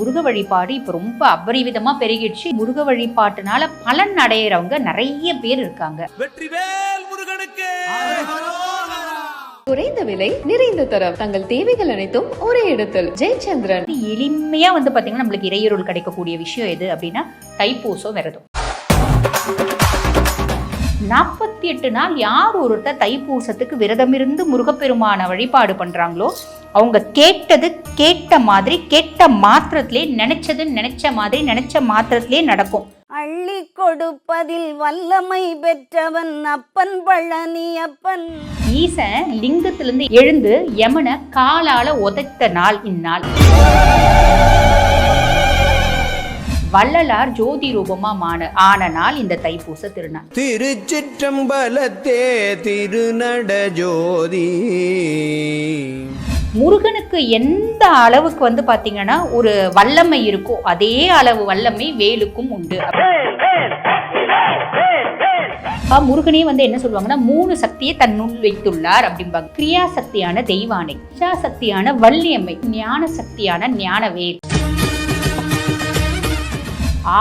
முருக வழிபாடு இப்போ ரொம்ப அபரிவிதமா பெருகிடுச்சு. முருக வழிபாட்டுனால பலன் அடையிறவங்க நிறைய பேர் இருக்காங்க. வெற்றிவேல் முருகனுக்கு! குறைந்த விலை நிறைந்த தரம். தங்கள் தேவைகள் அனைத்தும் ஒரே இடத்தில். ஜெயச்சந்திரன். எளிமையா வந்து பாத்தீங்கன்னா நம்மளுக்கு இறையொருள் கிடைக்கக்கூடிய விஷயம் எது அப்படின்னா தைப்பூசம் விரதம். நாற்பத்தி எட்டு நாள் யார் ஒருத்தர் தைப்பூசத்துக்கு விரதம் இருந்து முருகப்பெருமான வழிபாடு பண்றாங்களோ அவங்க கேட்டது கேட்ட மாதிரி கேட்ட மாத்திரத்திலே நினைச்சது நினைச்ச மாதிரி நினைச்ச மாத்திரத்திலே நடக்கும். அள்ளி கொடுப்பதில் வல்லமை பெற்றவன் அப்பன் பழனி அப்பன். ஈசன் லிங்கத்திலிருந்து எழுந்து யமனை காலால உதைத்த நாள் இந்நாள். வள்ளலார் ஜோதி ரூபமா மான ஆன நாள் இந்த தைப்பூச திருநாள். திருச்சிற்றம்பலத்தே திருநட ஜோதி. முருகனுக்கு எந்த அளவுக்கு வந்து பார்த்தீங்கன்னா ஒரு வல்லமை இருக்கோ அதே அளவு வல்லமை வேலுக்கும் உண்டு. முருகனே வந்து என்ன சொல்லுவாங்கன்னா மூணு சக்தியை தன்னுள் வைத்துள்ளார் அப்படிம்பாங்க. கிரியா சக்தியான தெய்வானை இச்சா சக்தியான வள்ளியம்மை ஞான சக்தியான ஞானவேல்.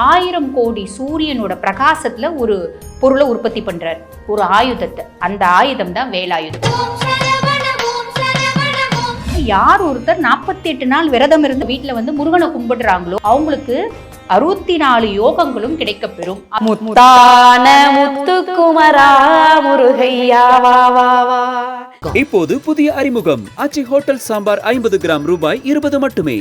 ஆயிரம் கோடி சூரியனோட பிரகாசத்துல ஒரு பொருளை உற்பத்தி பண்றார். ஒரு ஆயுதத்தை. அந்த ஆயுதம் தான் வேலாயுதம். யார் ஒருத்தர் நாற்பத்தி எட்டு நாள் விரதம் இருந்து வீட்டுல வந்து முருகனை கும்பிடுறாங்களோ அவங்களுக்கு அறுபத்தி நாலு யோகங்களும் கிடைக்கப்பெறும். முத்தான முத்துக்குமரா முருகையா வா வா வா. இப்போது புதிய அறிமுகம். ஆச்சி ஹோட்டல் சாம்பார் ஐம்பது கிராம் ரூபாய் இருபது மட்டுமே.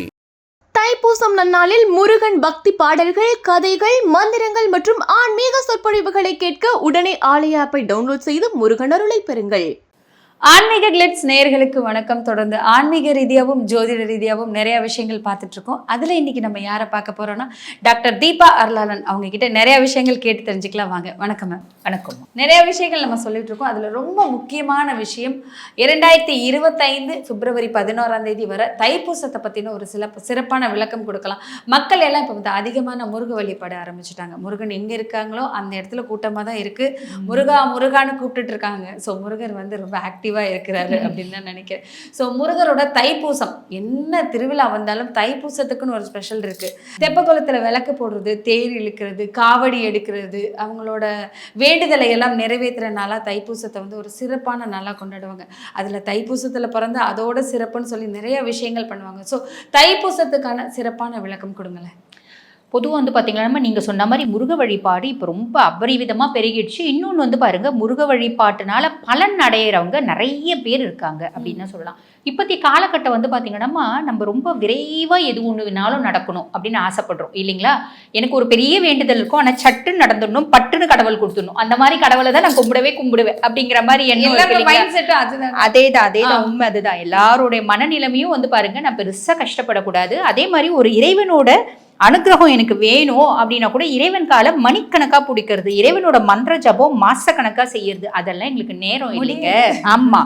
தைப்பூசம் நன்னாளில் முருகன் பக்தி பாடல்கள் கதைகள் மந்திரங்கள் மற்றும் ஆன்மீக சொற்பொழிவுகளை கேட்க உடனே ஆலய ஆப்பை டவுன்லோட் செய்து முருகன் அருளை பெறுங்கள். ஆன்மீக கிளிட்ஸ் நேயர்களுக்கு வணக்கம். தொடர்ந்து ஆன்மீக ரீதியாகவும் ஜோதிட ரீதியாகவும் நிறைய விஷயங்கள் பார்த்துட்டு இருக்கோம். அதில் இன்னைக்கு நம்ம யாரை பார்க்க போறோம்னா டாக்டர் தீபா அருளாளன் அவங்க கிட்ட நிறைய விஷயங்கள் கேட்டு தெரிஞ்சுக்கலாம் வாங்க. வணக்கம் மேம். வணக்கம். நிறைய விஷயங்கள் நம்ம சொல்லிட்டு இருக்கோம். அதில் ரொம்ப முக்கியமான விஷயம் இரண்டாயிரத்தி இருபத்தைந்து பிப்ரவரி பதினோராம் தேதி வரை தைப்பூசத்தை பற்றின ஒரு சில சிறப்பான விளக்கம் கொடுக்கலாம். மக்கள் எல்லாம் இப்போ வந்து அதிகமான முருக வழிபாட ஆரம்பிச்சிட்டாங்க. முருகன் எங்கே இருக்காங்களோ அந்த இடத்துல கூட்டமாக தான் இருக்குது முருகா முருகான்னு கூப்பிட்டுட்டு இருக்காங்க. ஸோ முருகர் வந்து ரொம்ப ஆக்டிவாக இருக்கிறாரு அப்படின்னு தான் நினைக்கிறேன். ஸோ முருகரோட தைப்பூசம். என்ன திருவிழா வந்தாலும் தைப்பூசத்துக்குன்னு ஒரு ஸ்பெஷல் இருக்குது தெப்பக்குளத்தில் விளக்கு போடுறது தேர் இழுக்கிறது காவடி எடுக்கிறது அவங்களோட வேண்டுதலை எல்லாம் நிறைவேற்றுற நாளாக தைப்பூசத்தை வந்து ஒரு சிறப்பான நாளாக கொண்டாடுவாங்க. அதில் தைப்பூசத்தில் பிறந்த அதோட சிறப்புன்னு சொல்லி நிறைய விஷயங்கள் பண்ணுவாங்க. ஸோ தைப்பூசத்துக்கான சிறப்பான விளக்கம் கொடுங்களேன். பொதுவாக வந்து பார்த்தீங்கன்னா நீங்கள் சொன்ன மாதிரி முருக வழிபாடு இப்போ ரொம்ப அபரிவிதமாக பெருகிடுச்சு. இன்னொன்று வந்து பாருங்க முருக வழிபாட்டுனால பலன் அடையிறவங்க நிறைய பேர் இருக்காங்க அப்படின்னு தான் சொல்லலாம். இப்போதைய காலகட்டம் வந்து பார்த்தீங்கன்னா நம்ம ரொம்ப விரைவாக எது ஒன்று வேணாலும் நடக்கணும் அப்படின்னு ஆசைப்படுறோம் இல்லைங்களா? எனக்கு ஒரு பெரிய வேண்டுதல் இருக்கும் ஆனால் சட்டுன்னு நடந்துடணும் பட்டுன்னு கடவுள் கொடுத்துடணும். அந்த மாதிரி கடவுளை தான் நான் கும்பிடவே கும்பிடுவேன் அப்படிங்கிற மாதிரி எண்ணம்? மைண்ட் செட்டும் அதுதான். அதேதான் அதேதான் உண்மை அதுதான். எல்லாருடைய மனநிலைமையும் வந்து பாருங்க நான் பெருசா கஷ்டப்படக்கூடாது. அதே மாதிரி ஒரு இறைவனோட அனுகிரகம் எனக்கு வேணும் அப்படின்னா கூட இறைவன் கால மணிக்கணக்கா பிடிக்கிறது. இறைவனோட மந்திர ஜபம் மாசக்கணக்கா செய்யறது. அதெல்லாம் எங்களுக்கு நேரம் இல்லைங்க. ஆமா.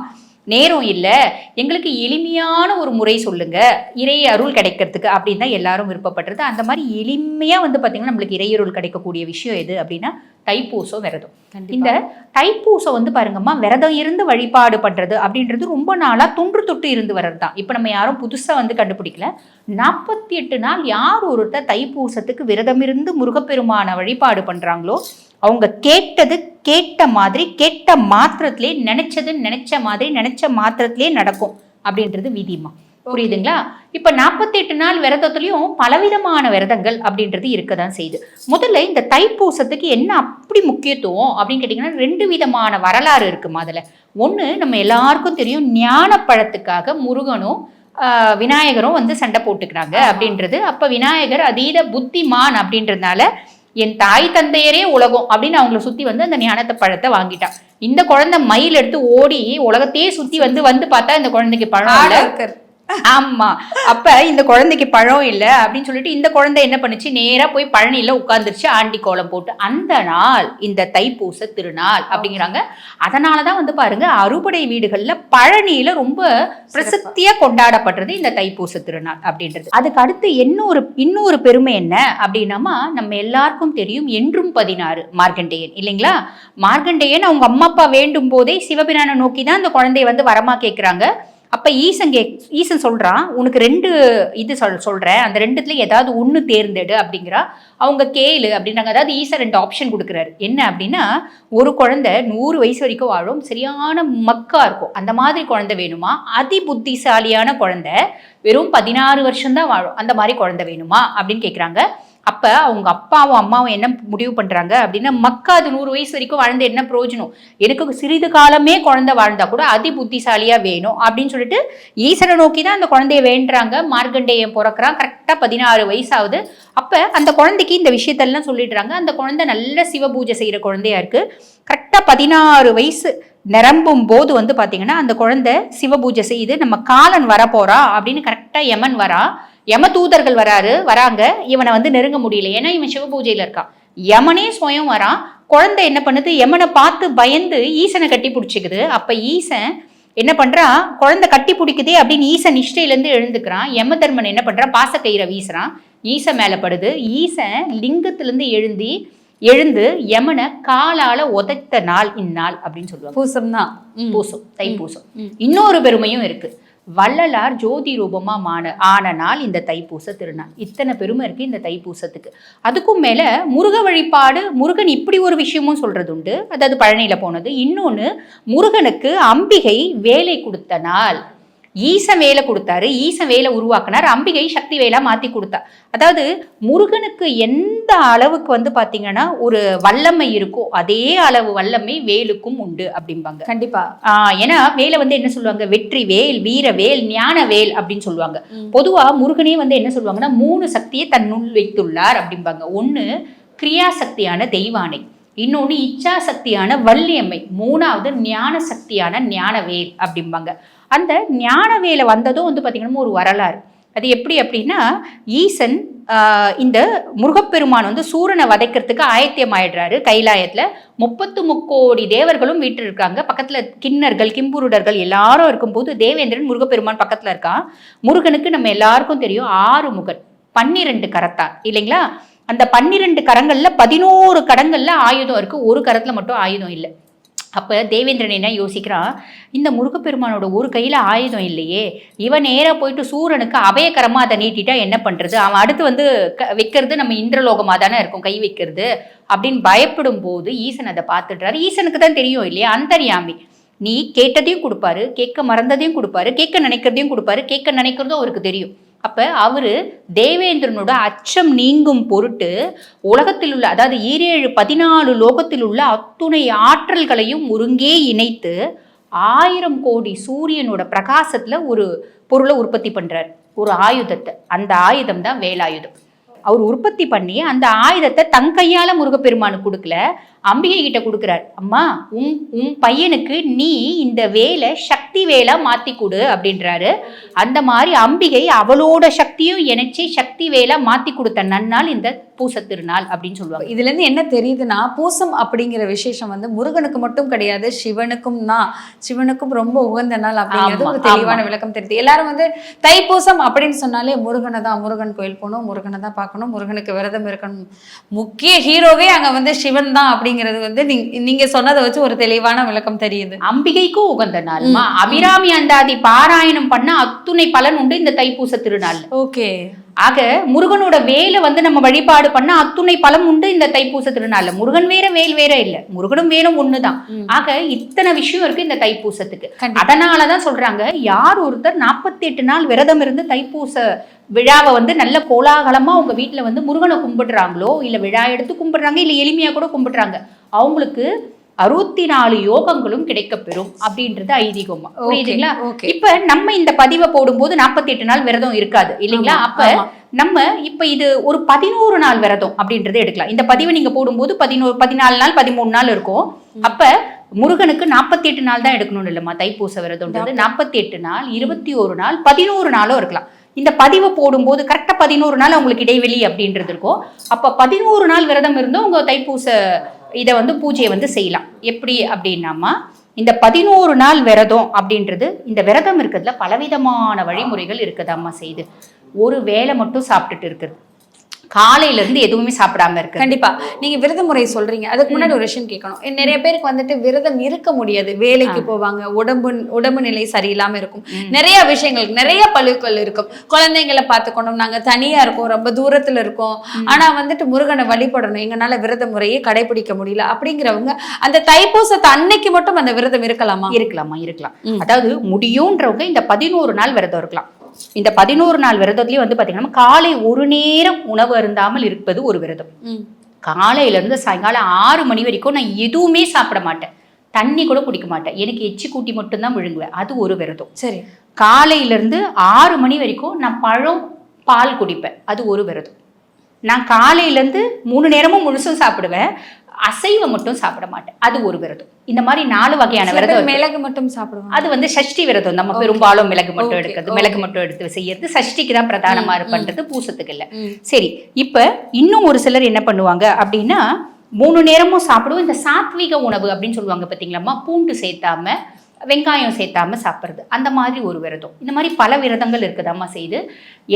நேரம் இல்லை. எங்களுக்கு எளிமையான ஒரு முறை சொல்லுங்க. இறை அருள் கிடைக்கிறதுக்கு அப்படின்னு தான் எல்லாரும் விருப்பப்படுறது அந்த மாதிரி எளிமையா வந்து பாத்தீங்கன்னா நம்மளுக்கு இறையருள் கிடைக்கக்கூடிய விஷயம் எது அப்படின்னா தைப்பூசம் விரதம். இந்த தைப்பூசம் வந்து பாருங்கம்மா விரதம் இருந்து வழிபாடு பண்றது அப்படின்றது ரொம்ப நாளா தொன்று தொட்டு இருந்து வர்றது தான் இப்போ நம்ம யாரும் புதுசா வந்து கண்டுபிடிக்கல. நாற்பத்தி எட்டு நாள் யார் ஒருத்தர் தைப்பூசத்துக்கு விரதம் இருந்து முருகப்பெருமான வழிபாடு பண்றாங்களோ அவங்க கேட்டது கேட்ட மாதிரி கேட்ட மாத்திரத்திலே நினைச்சது நினைச்ச மாதிரி நினைச்ச மாத்திரத்திலே நடக்கும் அப்படின்றது விதிமா. புரியுதுங்களா? இப்ப நாற்பத்தி எட்டு நாள் விரதத்துலயும் பலவிதமான விரதங்கள் அப்படின்றது இருக்க தான் செய்யுது. முதல்ல இந்த தைப்பூசத்துக்கு என்ன அப்படி முக்கியத்துவம் அப்படின்னு கேட்டிங்கன்னா ரெண்டு விதமான வரலாறு இருக்கு அதுல. ஒண்ணு நம்ம எல்லாருக்கும் தெரியும் ஞான பழத்துக்காக முருகனும் விநாயகரும் வந்து சண்டை போட்டுக்கிறாங்க அப்படின்றது. அப்ப விநாயகர் அதீத புத்திமான் அப்படின்றதுனால என் தாய் தந்தையரே உலகம் அப்படின்னு அவங்கள சுத்தி வந்து அந்த ஞானத்தை பழத்தை வாங்கிட்டான் இந்த குழந்தை மயில் எடுத்து ஓடி உலகத்தையே சுத்தி வந்து வந்து பார்த்தா இந்த குழந்தைக்கு பழம் இல்ல. ஆமா. அப்ப இந்த குழந்தைக்கு பழம் இல்ல அப்படின்னு சொல்லிட்டு இந்த குழந்தை என்ன பண்ணுச்சு? நேரா போய் பழனியில உட்கார்ந்துருச்சு ஆண்டி கோலம் போட்டு. அந்த நாள் இந்த தைப்பூச திருநாள் அப்படிங்கிறாங்க. அதனாலதான் வந்து பாருங்க அறுபடை வீடுகள்ல பழனியில ரொம்ப பிரசித்தியா கொண்டாடப்படுறது இந்த தைப்பூச திருநாள் அப்படின்றது. அதுக்கு அடுத்து இன்னொரு இன்னொரு பெருமை என்ன அப்படின்னாமா நம்ம எல்லாருக்கும் தெரியும் என்றும் பதினாறு மார்க்கண்டேயன் இல்லைங்களா? மார்க்கண்டேயன் அவங்க அம்மா அப்பா வேண்டும் போதே சிவபிரானை நோக்கி தான் அந்த குழந்தைய வந்து வரமா கேட்கிறாங்க அப்ப ஈசன் கே ஈசன் சொல்றான் உனக்கு ரெண்டு இது சொல் சொல்கிறேன் அந்த ரெண்டுத்துல ஏதாவது ஒண்ணு தேர்ந்தெடு அப்படிங்கிறா. அவங்க கேளு அப்படின்றாங்க அதாவது ஈசன் ரெண்டு ஆப்ஷன் கொடுக்குறாரு. என்ன அப்படின்னா ஒரு குழந்தை நூறு வயசு வரைக்கும் வாழும் சரியான மக்கா இருக்கும். அந்த மாதிரி குழந்தை வேணுமா? அதி புத்திசாலியான குழந்தை வெறும் பதினாறு வருஷம்தான் வாழும். அந்த மாதிரி குழந்தை வேணுமா? அப்படின்னு கேட்குறாங்க அப்ப அவங்க அப்பாவும் அம்மாவும் என்ன முடிவு பண்றாங்க அப்படின்னா மக்காது நூறு வயசு வரைக்கும் வாழ்ந்து என்ன பிரயோஜனம்? எனக்கு சிறிது காலமே குழந்தை வாழ்ந்தா கூட அதி புத்திசாலியா வேணும் அப்படின்னு சொல்லிட்டு ஈசனை நோக்கி தான் அந்த குழந்தைய வேண்டுறாங்க. மார்க்கண்டேயம் பிறக்கிறான். கரெக்டா பதினாறு வயசாகுது. அப்ப அந்த குழந்தைக்கு இந்த விஷயத்தெல்லாம் சொல்லிடுறாங்க. அந்த குழந்தை நல்ல சிவ பூஜை செய்யற குழந்தையா இருக்கு. கரெக்டா பதினாறு வயசு நிரம்பும் போது வந்து பாத்தீங்கன்னா அந்த குழந்தை சிவ பூஜை செய்து நம்ம காலன் வரப்போறா? அப்படின்னு கரெக்டா யமன் வரா. யம தூதர்கள் வராரு வராங்க. இவனை வந்து நெருங்க முடியல. ஏன்னா இவன் சிவ பூஜையில இருக்கான். யமனே சுயம் வரான். குழந்தை என்ன பண்ணுது? யமனை பார்த்து பயந்து ஈசனை கட்டி பிடிச்சிக்குது. அப்ப ஈசன் என்ன பண்றான் குழந்தை கட்டி பிடிக்குதே அப்படின்னு ஈசன் நிஷ்டையிலேருந்து எழுந்துக்கிறான். யம தர்மன் என்ன பண்றான் பாசக்கயிறை வீசுறான். ஈசன் மேல படுது. ஈசன் லிங்கத்திலிருந்து எழுந்தி எழுந்து யமனை காலால உதைத்த நாள் இந்நாள் அப்படின்னு சொல்லுவாங்க. பூசம். தான் பூசம் தைப்பூசம் இன்னொரு பெருமையும் இருக்கு. வள்ளலார் ஜோதி ரூபமாக மான ஆன நாள் இந்த தைப்பூச திருநாள். இத்தனை பெருமை இருக்குது இந்த தைப்பூசத்துக்கு. அதுக்கும் மேலே முருக வழிபாடு முருகன் இப்படி ஒரு விஷயமும் சொல்கிறது உண்டு அதாவது பழனியில் போனது. இன்னொன்று முருகனுக்கு அம்பிகை வேலை கொடுத்த நாள். ஈசன் வேலை கொடுத்தாரு ஈசன் வேலை உருவாக்குனார் அம்பிகை சக்தி வேலா மாத்தி கொடுத்தா. அதாவது முருகனுக்கு எந்த அளவுக்கு வந்து பாத்தீங்கன்னா ஒரு வல்லமை இருக்கோ அதே அளவு வல்லமை வேலுக்கும் உண்டு அப்படிம்பாங்க. கண்டிப்பா. ஆஹ் ஏன்னா வேலை வந்து என்ன சொல்லுவாங்க? வெற்றி வேல் வீர வேல் ஞான வேல் அப்படின்னு சொல்லுவாங்க. பொதுவா முருகனே வந்து என்ன சொல்லுவாங்கன்னா மூணு சக்தியை தன்னுள் வைத்துள்ளார் அப்படிம்பாங்க. ஒண்ணு கிரியா சக்தியான தெய்வானை இன்னொன்னு இச்சா சக்தியான வள்ளியம்மை மூணாவது ஞான சக்தியான ஞானவேல் அப்படிம்பாங்க. அந்த ஞானவேலை வந்ததும் வந்து பார்த்தீங்கன்னா ஒரு வரலாறு. அது எப்படி அப்படின்னா ஈசன் இந்த முருகப்பெருமான் வந்து சூரனை வதைக்கிறதுக்கு ஆயத்தியம் ஆயிடுறாரு. கைலாயத்தில் முப்பத்து முக்கோடி தேவர்களும் வீட்டில் இருக்காங்க பக்கத்தில் கிண்ணர்கள் கிம்புருடர்கள் எல்லாரும் இருக்கும்போது தேவேந்திரன் முருகப்பெருமான் பக்கத்தில் இருக்கான். முருகனுக்கு நம்ம எல்லாருக்கும் தெரியும் ஆறு முகன் பன்னிரெண்டு கரத்தான் இல்லைங்களா? அந்த பன்னிரெண்டு கரங்களில் பதினோரு கடங்களில் ஆயுதம் இருக்குது ஒரு கரத்தில் மட்டும் ஆயுதம் இல்லை. அப்போ தேவேந்திரன் என்ன யோசிக்கிறான்? இந்த முருகப்பெருமானோட ஒரு கையில் ஆயுதம் இல்லையே. இவன் நேராக போயிட்டு சூரனுக்கு அபயகரமாக அதை நீட்டிட்டா என்ன பண்ணுறது அவன் அடுத்து வந்து க- வைக்கிறது நம்ம இந்திரலோகமாக தானே இருக்கும் கை வைக்கிறது. அப்படின்னு பயப்படும் போது ஈசன் அதை பார்த்துடுறாரு. ஈசனுக்கு தான் தெரியும் இல்லையா? அந்தரியாமி. நீ கேட்டதையும் கொடுப்பாரு கேட்க மறந்ததையும் கொடுப்பாரு கேட்க நினைக்கிறதையும் கொடுப்பாரு கேட்க நினைக்கிறதும் அவருக்கு தெரியும். அப்போ அவர் தேவேந்திரனோட அச்சம் நீங்கும் பொருட்டு உலகத்தில் உள்ள அதாவது ஈரேழு பதினாலு லோகத்தில் உள்ள அத்துணை ஆற்றல்களையும் ஒருங்கே இணைத்து ஆயிரம் கோடி சூரியனோட பிரகாசத்தில் ஒரு பொருளை உற்பத்தி பண்ணுறார் ஒரு ஆயுதத்தை. அந்த ஆயுதம் தான் வேலாயுதம். அவர் உற்பத்தி பண்ணி அந்த ஆயுதத்தை தன் கையால் முருகப்பெருமானுக்கு கொடுக்கல. அம்பிகை கிட்ட கொடுக்குறார். அம்மா உன் உன் பையனுக்கு நீ இந்த வேலை சக்தி வேலா மாத்தி கொடு அப்படின்றாரு. அந்த மாதிரி அம்பிகை அவளோட சக்தியும் இணைச்சி சக்தி வேலா மாத்தி கொடுத்த நன்னாள் இந்த பூச திருநாள் அப்படின்னு சொல்லுவாங்க. இதுல இருந்து என்ன தெரியுதுன்னா பூசம் அப்படிங்கிற விசேஷம் வந்து முருகனுக்கு மட்டும் கிடையாது சிவனுக்கும் தான். சிவனுக்கும் ரொம்ப உகந்த நாள் அப்படிங்கிறது ஒரு தெளிவான. விளக்கம் தெரியுது. எல்லாரும் வந்து தைப்பூசம் அப்படின்னு சொன்னாலே முருகனை தான் முருகன் கோயில் போகணும் முருகனை தான் பார்க்கணும் முருகனுக்கு விரதம் இருக்கணும். முக்கிய ஹீரோவே அங்க வந்து சிவன் தான் அப்படிங்கிறது வந்து நீங்க- சொன்னதை வச்சு ஒரு தெளிவான விளக்கம் தெரியுது. அம்பிகைக்கும் உகந்த நாள்மா அபிராமி அந்தாதி பாராயணம் பண்ண அத்துணை பலன் உண்டு இந்த தைப்பூச திருநாள்ல. ஓகே. ஆக முருகனோட வேலை வந்து நம்ம வழிபாடு பண்ண அத்துணை பலம் உண்டு இந்த தைப்பூச திருநாள்ல. முருகன் வேற வேல் வேற இல்ல. முருகனும் வேலும் ஒண்ணுதான். ஆக இத்தனை விஷயம் இருக்கு இந்த தைப்பூசத்துக்கு. அதனாலதான் சொல்றாங்க யார் ஒருத்தர் 48 நாள் விரதம் இருந்து தைப்பூச விழாவை வந்து நல்ல கோலாகலமா உங்க வீட்டுல வந்து முருகனை கும்பிடுறாங்களோ இல்ல விழா எடுத்து கும்பிடுறாங்க இல்ல எளிமையா கூட கும்பிடுறாங்க அவங்களுக்கு அறுபத்தி நாலு யோகங்களும் கிடைக்கப்பெறும் அப்படின்றது ஐதீகமா. புரியுதுங்களா. இப்ப நம்ம இந்த பதிவை போடும்போது 48 நாள் விரதம் இருக்காது இல்லைங்களா? அப்ப. நம்ம இப்ப இது ஒரு பதினோரு நாள் விரதம் அப்படின்றத எடுக்கலாம். இந்த பதிவை நீங்க போடும்போது பதினோரு பதினாலு நாள் பதிமூணு நாள் இருக்கும். அப்ப முருகனுக்கு 48 நாள் தான் எடுக்கணும்னு இல்லம்மா தைப்பூச விரதம்ன்றது. 48 நாள் இருபத்தி ஒரு நாள் பதினோரு நாளும் இருக்கலாம். இந்த பதிவை போடும்போது கரெக்டாக பதினோரு நாள் அவங்களுக்கு இடைவெளி அப்படின்றது இருக்கும். அப்போ பதினோரு நாள் விரதம் இருந்தும் உங்கள் தைப்பூச இதை வந்து பூஜையை வந்து செய்யலாம். எப்படி அப்படின்னாமா இந்த பதினோரு நாள் விரதம் அப்படின்றது இந்த விரதம் இருக்கிறதுல பலவிதமான வழிமுறைகள் இருக்குதாம்மா செய்து. ஒரு வேலை மட்டும் சாப்பிட்டுட்டு இருக்கிறது. காலையில இருந்து எதுவுமே சாப்பிடாம இருக்கு. கண்டிப்பா. நீங்க விரத முறை சொல்றீங்க. அதுக்கு முன்னாடி ஒரு விஷயம் கேட்கணும். நிறைய பேருக்கு வந்துட்டு விரதம் இருக்க முடியாது. வேலைக்கு போவாங்க. உடம்பு உடம்பு நிலை சரியில்லாம இருக்கும். நிறைய விஷயங்கள் நிறைய பழுக்கள் இருக்கும். குழந்தைங்களை பார்த்துக்கணும். நாங்க தனியா இருக்கோம். ரொம்ப தூரத்துல இருக்கோம். ஆனா வந்துட்டு முருகனை வழிபடணும். எங்கனால விரத முறையை கடைபிடிக்க முடியல. அப்படிங்கிறவங்க அந்த தைப்பூசத்தை அன்னைக்கு மட்டும் அந்த விரதம் இருக்கலாமா? இருக்கலாமா? இருக்கலாம். அதாவது முடியுன்றவங்க இந்த பதினோரு நாள் விரதம் இருக்கலாம். இந்த பதினோரு நாள் விரதத்துலயும் வந்து பாத்தீங்கன்னா காலை ஒரு நேரம் உணவு அருந்தாமல் இருப்பது ஒரு விரதம். ம். காலையில இருந்து சாயங்காலம் ஆறு மணி வரைக்கும் நான் எதுவுமே சாப்பிட மாட்டேன். தண்ணி கூட குடிக்க மாட்டேன். எனக்கு எச்சி கூட்டி மட்டும்தான் விழுங்குவேன் அது ஒரு விரதம். சரி. காலையில இருந்து ஆறு மணி வரைக்கும் நான் பழம் பால் குடிப்பேன். அது ஒரு விரதம். நான் காலையில இருந்து மூணு நேரமும் முழுசும் சாப்பிடுவேன். அசைவம் மட்டும் சாப்பிட மாட்டேன். அது ஒரு விரதம். இந்த மாதிரி நாலு வகையான விரதம். மிளகு மட்டும் சாப்பிடுவாங்க. அது வந்து சஷ்டி விரதம். நம்ம பெரும்பாலும் மிளகு மட்டும் எடுக்கிறது. மிளகு மட்டும் எடுத்து செய்யறது. சஷ்டிக்கு தான் பிரதானமா. பண்றது பூசத்துக்கு இல்ல. சரி இப்ப இன்னும் ஒரு சிலர் என்ன பண்ணுவாங்க அப்படின்னா மூணு நேரமும் சாப்பிடுவோம். இந்த சாத்விக உணவு அப்படின்னு சொல்லுவாங்க பாத்தீங்களாம்மா பூண்டு சேர்த்தாம வெங்காயம் சேர்த்தாமல் சாப்பிட்றது. அந்த மாதிரி ஒரு விரதம். இந்த மாதிரி பல விரதங்கள் இருக்குதாம்மா செய்து.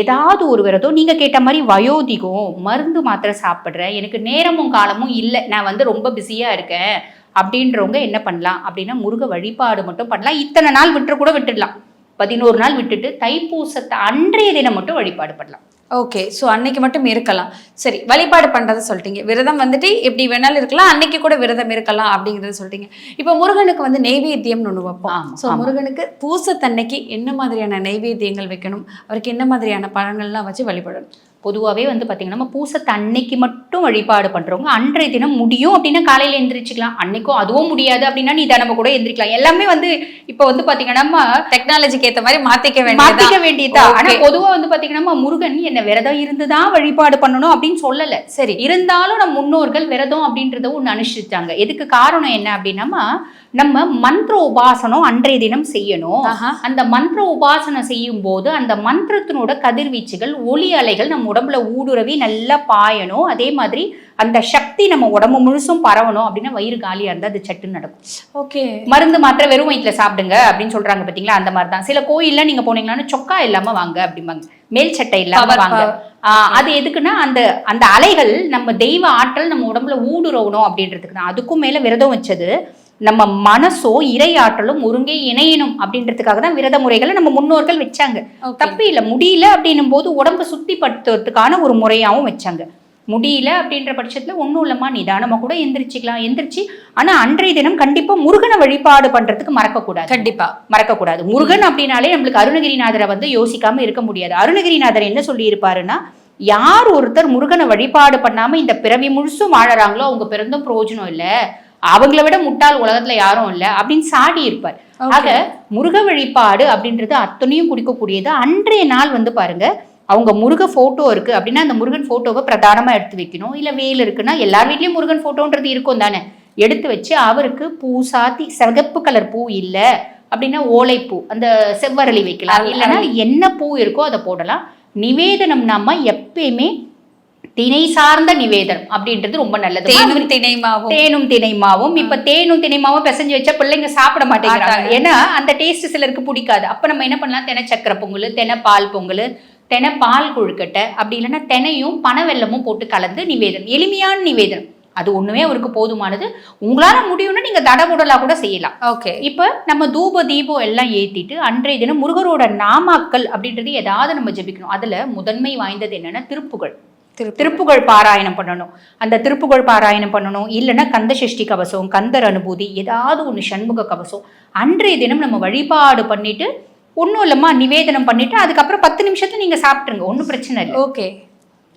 ஏதாவது ஒரு விரதம். நீங்கள் கேட்ட மாதிரி வயோதிகம் மருந்து மாத்திரை சாப்பிட்றேன் எனக்கு நேரமும் காலமும் இல்லை. நான் வந்து ரொம்ப பிஸியாக இருக்கேன். அப்படின்றவங்க என்ன பண்ணலாம்? அப்படின்னா முருக வழிபாடு மட்டும் பண்ணலாம். இத்தனை நாள் விட்டுற கூட விட்டுடலாம். பதினோரு நாள் விட்டுட்டு தைப்பூசத்தை அன்றைய தினம் மட்டும் வழிபாடு பண்ணலாம். ஓகே ஸோ அன்னைக்கு மட்டும் இருக்கலாம். சரி வழிபாடு பண்றதை சொல்லிட்டீங்க. விரதம் வந்துட்டு எப்படி வேணாலும் இருக்கலாம் அன்னைக்கு கூட விரதம் இருக்கலாம் அப்படிங்கறத சொல்லிட்டீங்க. இப்போ முருகனுக்கு வந்து நெய்வேத்தியம்னு ஒன்று வைப்போம். ஸோ. முருகனுக்கு பூசத்தன்னைக்கு என்ன மாதிரியான நெய்வேத்தியங்கள் வைக்கணும்? அவருக்கு என்ன மாதிரியான பழங்கள்லாம் வச்சு வழிபடணும்? பொதுவாகவே வந்து பார்த்தீங்கன்னா நம்ம பூசத்தை அன்னைக்கு மட்டும் வழிபாடு பண்ணுறவங்க அன்றைய தினம் முடியும் அப்படின்னா காலையில் எந்திரிச்சுக்கலாம். அன்னைக்கும் அதுவும் முடியாது அப்படின்னா நீ தினம கூட எந்திரிக்கலாம். எல்லாமே வந்து இப்போ வந்து பார்த்தீங்கன்னா டெக்னாலஜிக்கு ஏத்த மாதிரி மாத்திக்க மாத்திக்க வேண்டியது? வேண்டியதா ஆனா Okay. பொதுவா வந்து பாத்தீங்கன்னா முருகன் என்ன விரதம் இருந்துதான் வழிபாடு பண்ணணும் அப்படின்னு சொல்லல. சரி இருந்தாலும் நம்ம முன்னோர்கள் விரதம் அப்படின்றத ஒண்ணு அனுஷ்டிச்சாங்க. எதுக்கு காரணம் என்ன அப்படின்னா நம்ம மந்திர உபாசனம் அன்றைய தினம் செய்யணும். அந்த மந்திர உபாசனம் செய்யும் போது அந்த மந்திரத்தினோட கதிர்வீச்சுகள் ஒளி அலைகள் நம்ம உடம்புல ஊடுருவி நல்லா பாயணும். அதே மாதிரி அந்த சக்தி நம்ம உடம்பு முழுசும் பரவணும் அப்படின்னா வயிறு காலியா இருந்தா அது சட்டுன்னு நடக்கும். ஓகே. மருந்து மாத்திரை வெறும் வயிற்றுல சாப்பிடுங்க அப்படின்னு சொல்றாங்க பாத்தீங்களா? அந்த மாதிரி தான் சில கோயில்ல நீங்க போனீங்கன்னா சொக்கா இல்லாம வாங்க அப்படிம்பாங்க. மேல் சட்டை இல்லாம வாங்க. அது எதுக்குன்னா அந்த அந்த அலைகள் நம்ம தெய்வ ஆற்றல் நம்ம உடம்புல ஊடுருவணும் அப்படின்றதுக்கு தான் அதுக்கும் மேல விரதம் வச்சது. நம்ம மனசோ இறை ஆற்றலும் ஒருங்கே இணையணும் அப்படின்றதுக்காக தான் விரத முறைகளை நம்ம முன்னோர்கள் வச்சாங்க. தப்பு இல்லை. முடியல அப்படின்னும் போது உடம்ப சுத்திப்படுத்துறதுக்கான ஒரு முறையாவும் வச்சாங்க. முடியல அப்படின்ற பட்சத்துல ஒண்ணும் இல்லம்மா நிதானமா கூட எந்திரிச்சுக்கலாம். எந்திரிச்சு ஆனா அன்றைய தினம் கண்டிப்பா முருகனை வழிபாடு பண்றதுக்கு மறக்கக்கூடாது. கண்டிப்பா. மறக்கக்கூடாது. முருகன் அப்படின்னாலே நம்மளுக்கு அருணகிரிநாதரை வந்து யோசிக்காம இருக்க முடியாது. அருணகிரிநாதர் என்ன சொல்லி இருப்பாருன்னா யார் ஒருத்தர் முருகனை வழிபாடு பண்ணாம இந்த பிறவி முழுசும் வாழறாங்களோ அவங்க பிறந்தும் பிரயோஜனம் இல்ல. அவங்கள விட முட்டாள் உலகத்துல யாரும் இல்ல அப்படின்னு சாடி இருப்பார். ஆக முருக வழிபாடு அப்படின்றது அத்தனையும் குடிக்கக்கூடியது. அன்றைய நாள் வந்து பாருங்க அவங்க முருக போட்டோ இருக்கு அப்படின்னா அந்த முருகன் போட்டோவை பிரதானமா எடுத்து வைக்கணும். இல்ல வேல் இருக்குன்னா எல்லார் வீட்லயும் முருகன் போட்டோன்றது இருக்கும் தானே? எடுத்து வச்சு அவருக்கு பூ சாத்தி சிகப்பு கலர் பூ இல்ல அப்படின்னா ஓலைப்பூ அந்த செவ்வரளி வைக்கலாம். இல்லைன்னா என்ன பூ இருக்கோ அதை போடலாம். நிவேதனம் நாம எப்பயுமே திணை சார்ந்த நிவேதனம் அப்படின்றது ரொம்ப நல்லது. தேனும் திணைமாவும். தேனும் திணைமாவும். இப்ப தேனும் திணைமாவும் பிசைஞ்சு வச்சா பிள்ளைங்க சாப்பிட மாட்டேங்கிறாங்க. மாட்டாங்க. ஏன்னா அந்த டேஸ்ட் சிலருக்கு பிடிக்காது. அப்ப நம்ம என்ன பண்ணலாம்? தெனை சக்கரை பொங்கல் தெனை பால் பொங்கல் தெனை பால் கொழுக்கட்டை அப்படி இல்லைன்னா தெனையும் பனவெல்லமும் போட்டு கலந்து நிவேதனம். எளிமையான நிவேதனம். அது ஒண்ணுமே அவருக்கு போதுமானது. உங்களால முடியும்னா நீங்க தடபுடலா கூட செய்யலாம். ஓகே. இப்ப நம்ம தூப தீபம் எல்லாம் ஏத்திட்டு அன்றைய தினம் முருகரோட நாமாக்கள் அப்படின்றது ஏதாவது நம்ம ஜெபிக்கணும். அதுல முதன்மை வாய்ந்தது என்னன்னா திருப்புகழ் திருப்புகழ் பாராயணம் பண்ணணும். அந்த திருப்புகழ் பாராயணம் பண்ணணும். இல்லைன்னா கந்த சஷ்டி கவசம் கந்தர் அனுபூதி ஏதாவது ஒன்று சண்முக கவசம். அன்றைய தினம் நம்ம வழிபாடு பண்ணிட்டு ஒன்றும் இல்லைம்மா நிவேதனம் பண்ணிட்டு அதுக்கப்புறம் பத்து நிமிஷத்துல நீங்க சாப்பிட்டுருங்க. ஒன்றும் பிரச்சனை இல்லை. ஓகே.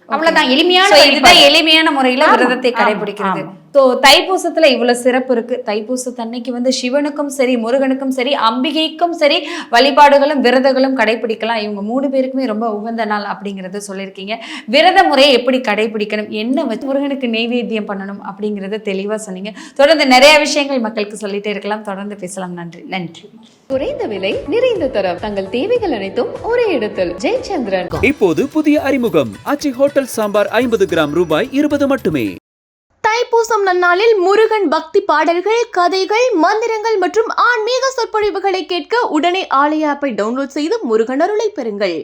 அவ்வளவுதான். எளிமையான. இதுதான் எளிமையான முறையில விரதத்தை கடைபிடிக்கிறது. ஸோ தைப்பூசத்துல இவ்வளவு சிறப்பு இருக்கு. தைப்பூசத்தன்னைக்கு வந்து சிவனுக்கும் சரி முருகனுக்கும் சரி அம்பிகைக்கும் சரி வழிபாடுகளும் விரதங்களும் கடைபிடிக்கலாம். இவங்க மூணு பேருக்குமே ரொம்ப உகந்த நாள் அப்படிங்கறத சொல்லியிருக்கீங்க. விரத முறையை எப்படி கடைபிடிக்கணும்? என்ன வச்சு முருகனுக்கு நெய்வேத்தியம் பண்ணணும் அப்படிங்கறத தெளிவா சொன்னீங்க. தொடர்ந்து நிறைய விஷயங்கள் மக்களுக்கு சொல்லிட்டே இருக்கலாம். தொடர்ந்து பேசலாம். நன்றி. நன்றி. குறைந்த விலை நிறைந்த தரம். தங்கள் தேவைகள் அனைத்தும் ஒரே இடத்தில். ஜெயச்சந்திரன். இப்போது புதிய அறிமுகம். ஆச்சி ஹோட்டல் சாம்பார் ஐம்பது கிராம் ரூபாய் இருபது மட்டுமே. தைப்பூசம் நன்னாளில் முருகன் பக்தி பாடல்கள் கதைகள் மந்திரங்கள் மற்றும் ஆன்மீக சொற்பொழிவுகளை கேட்க உடனே ஆலய ஆப்பை டவுன்லோட் செய்து முருகன் அருளை பெறுங்கள்.